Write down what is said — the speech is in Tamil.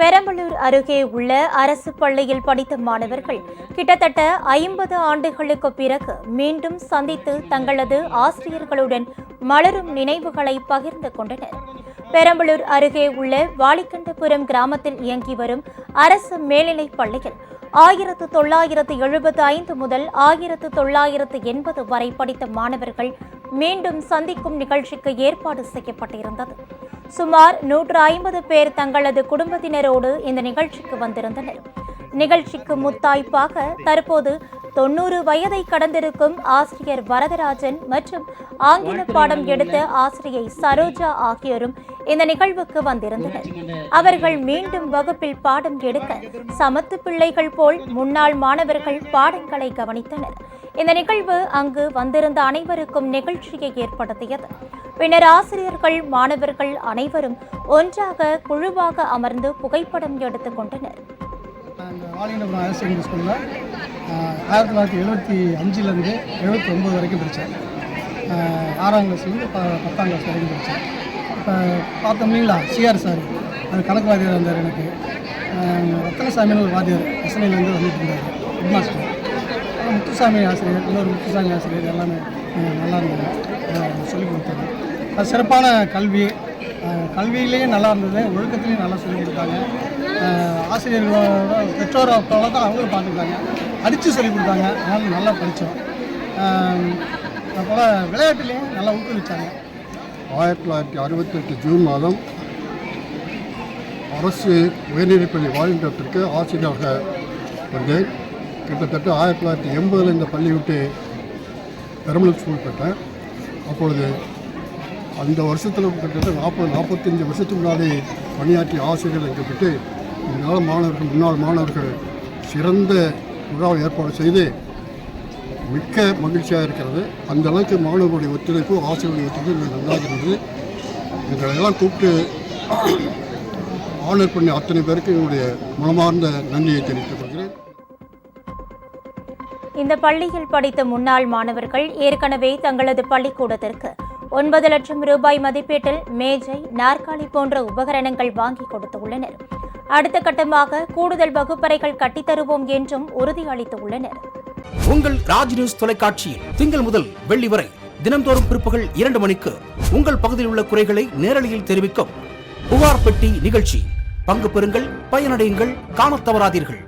பெரம்பலூர் அருகே உள்ள அரசு பள்ளியில் படித்த மாணவர்கள் கிட்டத்தட்ட ஐம்பது ஆண்டுகளுக்கு பிறகு மீண்டும் சந்தித்து தங்களது ஆசிரியர்களுடன் மலரும் நினைவுகளை பகிர்ந்து கொண்டனர். பெரம்பலூர் அருகே உள்ள வாலிக்கண்டபுரம் கிராமத்தில் இயங்கி வரும் அரசு மேல்நிலைப் பள்ளியில் ஆயிரத்து தொள்ளாயிரத்து எழுபத்து ஐந்து முதல் ஆயிரத்து தொள்ளாயிரத்து எண்பது வரை படித்த மாணவர்கள் மீண்டும் சந்திக்கும் நிகழ்ச்சிக்கு ஏற்பாடு செய்யப்பட்டிருந்தது. சுமார் நூற்று ஐம்பது பேர் தங்களது குடும்பத்தினரோடு இந்த நிகழ்ச்சிக்கு வந்திருந்தனர். நிகழ்ச்சிக்கு முத்தாய்ப்பாக தற்போது தொண்ணூறு வயதை கடந்திருக்கும் ஆசிரியர் வரதராஜன் மற்றும் ஆங்கில பாடம் எடுத்த ஆசிரியை சரோஜா ஆகியோரும் இந்த நிகழ்வுக்கு வந்திருந்தனர். அவர்கள் மீண்டும் வகுப்பில் பாடம் எடுக்க சமத்து பிள்ளைகள் போல் முன்னாள் மாணவர்கள் பாடங்களை கவனித்தனர். இந்த நிகழ்வு அங்கு வந்திருந்த அனைவருக்கும் நிகழ்ச்சியை ஏற்படுத்தியது. பின்னர் ஆசிரியர்கள் மாணவர்கள் அனைவரும் ஒன்றாக குழுவாக அமர்ந்து புகைப்படம் எடுத்துக் கொண்டனர். அந்த ஹையர் செகண்டரி ஸ்கூலில் ஆயிரத்தி தொள்ளாயிரத்தி எழுபத்தி அஞ்சுலேருந்து எழுபத்தி ஒம்பது வரைக்கும் படித்தேன் ஆறாம் கிளாஸ்லேருந்து ப பத்தாம் கிளாஸ் வரைக்கும் படித்தேன் இப்போ பார்த்தோம் இல்லைங்களா சிஆர் சார் அது கணக்கு வாத்தியார் இருந்தார் எனக்கு. ஆஹ் ரத்தனசாமின்னு ஒரு வாத்தியார் எஸ்என்ஐலேருந்து வந்துட்டு இருந்தார் ஹெட்மாஸ்டர் முத்துசாமி ஆசிரியர் இன்னொரு முத்துசாமி ஆசிரியர் எல்லாமே நல்லா இருந்தாங்க. அவங்க சொல்லிக் கொடுத்தாங்க. அது சிறப்பான கல்வி. கல்வியிலேயே கல்வியிலேயும் நல்லா இருந்தது. ஒழுக்கத்துலேயும் நல்லா சொல்லிக் கொடுத்தாங்க. ஆசிரியர்களோட பெற்றோரை போல தான் அவங்களும் பார்த்துக்கிட்டாங்க. அடித்து சொல்லிக் கொடுத்தாங்க. அதனால் நல்லா படித்தோம் அதுபோல் விளையாட்டுலேயும் நல்லா ஊக்குவிச்சாங்க. ஆயிரத்தி தொள்ளாயிரத்தி அறுபத்தெட்டு ஜூன் மாதம் அரசு உயர்நிலைப்பள்ளி வாலிண்டத்திற்கு ஆசிரியராக வந்தேன். கிட்டத்தட்ட ஆயிரத்தி தொள்ளாயிரத்தி எண்பதில் இந்த பள்ளி விட்டு பெரம்பலூர் ஸ்கூல் பெற்றேன் அப்பொழுது அந்த வருஷத்தில் கிட்டத்தட்ட நாற்பது நாற்பத்தஞ்சு வருஷத்துக்கு முன்னாடி பணியாற்றிய ஆசிரியர்கள் எங்கப்பட்டு இதனால் மாணவர்கள் முன்னாள் மாணவர்கள் சிறந்த விழாவை ஏற்பாடு செய்து மிக்க மகிழ்ச்சியாக இருக்கிறது. அந்த அளவுக்கு மாணவர்களுடைய ஒத்துழைப்பு ஆசிரியர்களுடைய ஒத்துழைப்பு மிக நன்றாக இருந்தது எங்களை எல்லாம் கூப்பிட்டு ஆனர் பண்ணி அத்தனை பேருக்கு என்னுடைய மனமார்ந்த நன்றியை தெரிவித்துக் இந்த பள்ளியில் படித்த முன்னாள் மாணவர்கள் ஏற்கனவே தங்களது பள்ளிக்கூடத்திற்கு ஒன்பது லட்சம் ரூபாய் மதிப்பீட்டில் மேஜை நாற்காலி போன்ற உபகரணங்கள் வாங்கி கொடுத்துள்ளனர். அடுத்த கட்டமாக கூடுதல் வகுப்பறைகள் கட்டித்தருவோம் என்றும் உறுதியளித்துள்ளனர் உங்கள் ராஜ் நியூஸ் தொலைக்காட்சியில் திங்கள் முதல் வெள்ளி வரை தினம்தோறும் பிற்பகல் இரண்டு மணிக்கு உங்கள் பகுதியில் உள்ள குறைகளை நேரலையில் தெரிவிக்கும் புகார் பெட்டி நிகழ்ச்சி. பங்கு பெறுங்கள் பயனடையுங்கள் காணத் தவறாதீர்கள்.